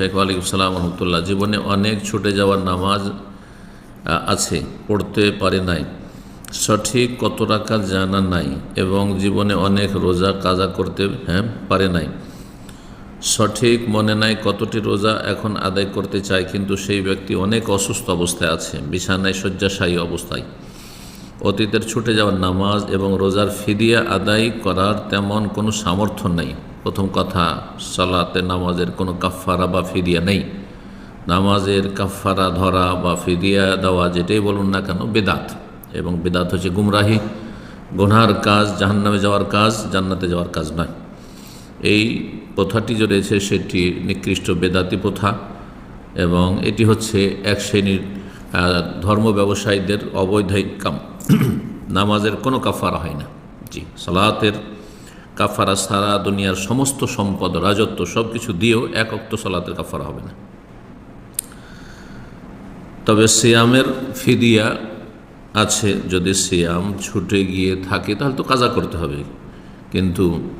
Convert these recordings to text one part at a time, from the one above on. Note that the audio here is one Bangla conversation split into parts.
শেখ আলিকুম সালাম রহমতুল্লাহ। জীবনে অনেক ছুটে যাওয়ার নামাজ আছে, পড়তে পারে নাই। সঠিক কত টাকা জানা নাই এবং জীবনে অনেক রোজা কাজা করতে হ্যাঁ পারে নাই। সঠিক মনে নাই কতটি রোজা এখন আদায় করতে চায়, কিন্তু সেই ব্যক্তি অনেক অসুস্থ অবস্থায় আছে, বিছানায় শয্যাশায়ী অবস্থায়। অতীতের ছুটে যাওয়ার নামাজ এবং রোজার ফিদিয়া আদায় করার তেমন কোনো সামর্থ্য নেই। প্রথম কথা, সালাতে নামাজের কোনো কাফফারা বা ফিদিয়া নেই। নামাজের কাফফারা ধরা বা ফিদিয়া দেওয়া যেটাই বলুন না কেন, বেদাত। এবং বেদাত হচ্ছে গুমরাহি। গুনহার কাজ জাহান্নামে যাওয়ার কাজ, জান্নাতে যাওয়ার কাজ নয়। এই প্রথাটি যে রয়েছে সেটি নিকৃষ্ট বেদাতি প্রথা এবং এটি হচ্ছে এক শ্রেণির ধর্ম ব্যবসায়ীদের অবৈধ কাম। নামাজের কোনো কাফারা হয় না। জি, সালাতের কাফারা সারা দুনিয়ার সমস্ত সম্পদ, রাজত্ব সব কিছু দিয়েও এক অক্ত সালাতের কাফারা হবে না। তবে সিয়ামের ফিদিয়া আছে, যদি সিয়াম ছুটে গিয়ে থাকে, তাহলে তো কাজা করতে হবে। কিন্তু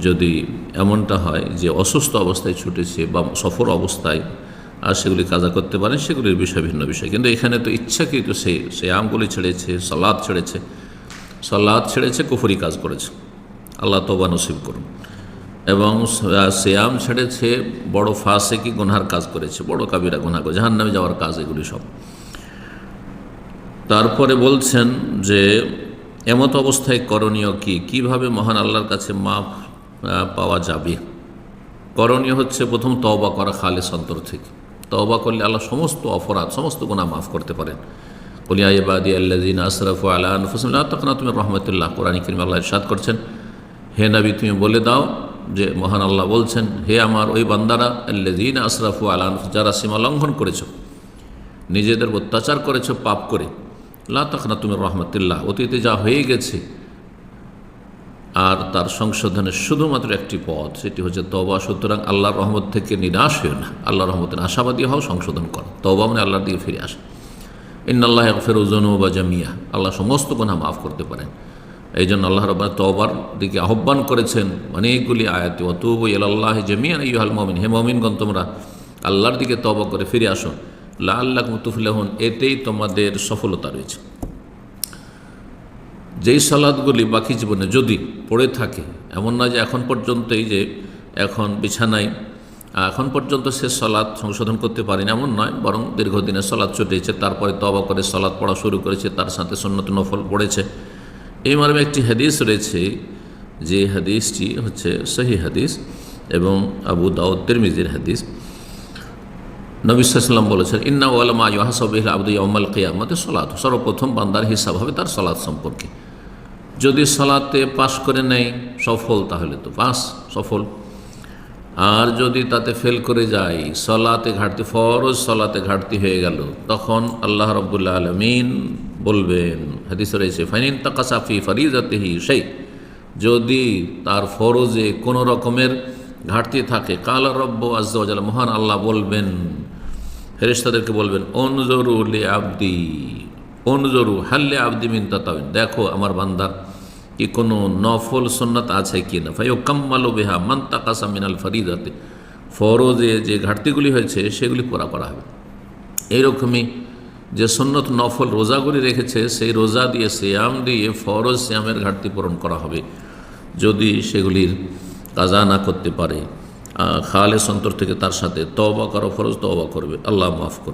যদি এমনটা হয় যে অসুস্থ অবস্থায় ছুটেছে বা সফর অবস্থায় আর সেগুলি কাজা করতে পারেন, সেগুলির বিষয় ভিন্ন বিষয়। কিন্তু এখানে তো ইচ্ছাকৃত সে সে আমগুলি ছেড়েছে, সালাদ ছেড়েছে। সালাদ ছেড়েছে, কুফরি কাজ করেছে। আল্লাহ তোবা নসিব করুন। এবং শ্যাম ছেড়েছে, বড় ফাঁসে কি গুনহার কাজ করেছে, বড় কাবিরা গুনা করে জাহান নামে যাওয়ার কাজ এগুলি সব। তারপরে বলছেন যে, এমত অবস্থায় করণীয় কি? কীভাবে মহান আল্লাহর কাছে মাফ পাওয়া যাবে? করণীয় হচ্ছে প্রথম তওবা করা খালেস অন্তর থেকে। তওবা করলে আল্লাহ সমস্ত অপরাধ, সমস্ত গুণা মাফ করতে পারেন। কলিয়া ইবাদি আল্লাদিন আশরাফু আলা আনফুসুল্লাহ তখন তুমি রহমতুল্লাহ। কোরআন করিম আল্লাহ ইরশাদ করছেন, হে নবী তুমি বলে দাও যে মহান আল্লাহ বলছেন, হে আমার ওই বান্দারা আল্লাদিন আশরাফু আলা আনফুস যারা সীমা লঙ্ঘন করেছ, নিজেদের অত্যাচার করেছ পাপ করে, লা তখনা তুমি রহমতুল্লাহ। অতীতে যা হয়ে গেছে আর তার সংশোধনের শুধুমাত্র একটি পথ, সেটি হচ্ছে তবা সুতরাং আল্লাহর রহমত থেকে নিরাশ হয়েও না। আল্লাহর রহমতের আশাবাদী হও, সংশোধন করো। তবা মানে আল্লাহর দিকে ফিরে আসে। ইন্নআল্লাহ ফেরুজন বা জামিয়া। আল্লাহ সমস্ত গুণা মাফ করতে পারেন। এই জন্য আল্লাহ রব্বা তবার দিকে আহ্বান করেছেন অনেকগুলি আয়াতে অতুব আল্লাহ জামিয়ান ইহাল মমিন হে মমিনগণ, তোমরা আল্লাহর দিকে তবা করে ফিরে আসো। লা আল্লাহ মুতুফুল্লাহন এতেই তোমাদের সফলতা রয়েছে। যেই সালাদগুলি বাকি জীবনে যদি পড়ে থাকে, এমন না যে এখন পর্যন্তই যে এখন বিছানায় এখন পর্যন্ত সে সলাদ সংশোধন করতে পারেনি, এমন নয়, বরং দীর্ঘদিনের সলাদ ছুটেছে তারপরে তবা করে সলাদ পড়া শুরু করেছে, তার সাথে সন্ন্যত নফল পড়েছে। এই মর্মে একটি হাদিস রয়েছে, যে হাদিসটি হচ্ছে সহি হাদিস এবং আবু দাউদ তিরমিজির হাদিস। নবিসাল্লাম বলেছেন ইন্না ওয়ালামা ইহাসবিল আব্দু ইয়ামাল কিয়ামতে সলাত। সর্বপ্রথম বান্দার হিসাব হবে তার সলাৎ সম্পর্কে। যদি সলাতে পাশ করে নেয়, সফল তাহলে তো পাস, সফল। আর যদি তাতে ফেল করে যায়, সলাতে ঘাটতি, ফরজ সলাতে ঘাটতি হয়ে গেল, তখন আল্লাহ রব্বুল্লা আলমিন বলবেন হাদিস রয়েছে ফাইনিন তাকাসাফি ফরিজাতেহি সেই যদি তার ফরজে কোনো রকমের ঘাটতি থাকে, কাল রব্ব আজ্জাল মহান আল্লাহ বলবেন, ফেরেশতাদেরকে বলবেন, অনজরু লে আবদি, অনজরু হাল্লে আবদি মিন তাতাবিন দেখো আমার বান্দার কি কোনো নফল সন্ন্যত আছে কি না? ও কাম্মালো বেহা মান তাকাসা মিনাল ফরিদাতে। ফরজে যে ঘাটতিগুলি হয়েছে, সেগুলি পুরা করা হবে। এইরকমই যে সন্ন্যত নফল রোজাগুলি রেখেছে, সেই রোজা দিয়ে শ্যাম দিয়ে ফরজ শ্যামের ঘাটতি পূরণ করা হবে। যদি সেগুলির কাজা না করতে পারে খালে সন্তর থেকে তার সাথে তবা করো, ফরজ তবা করবে। আল্লাহ মাফ করবে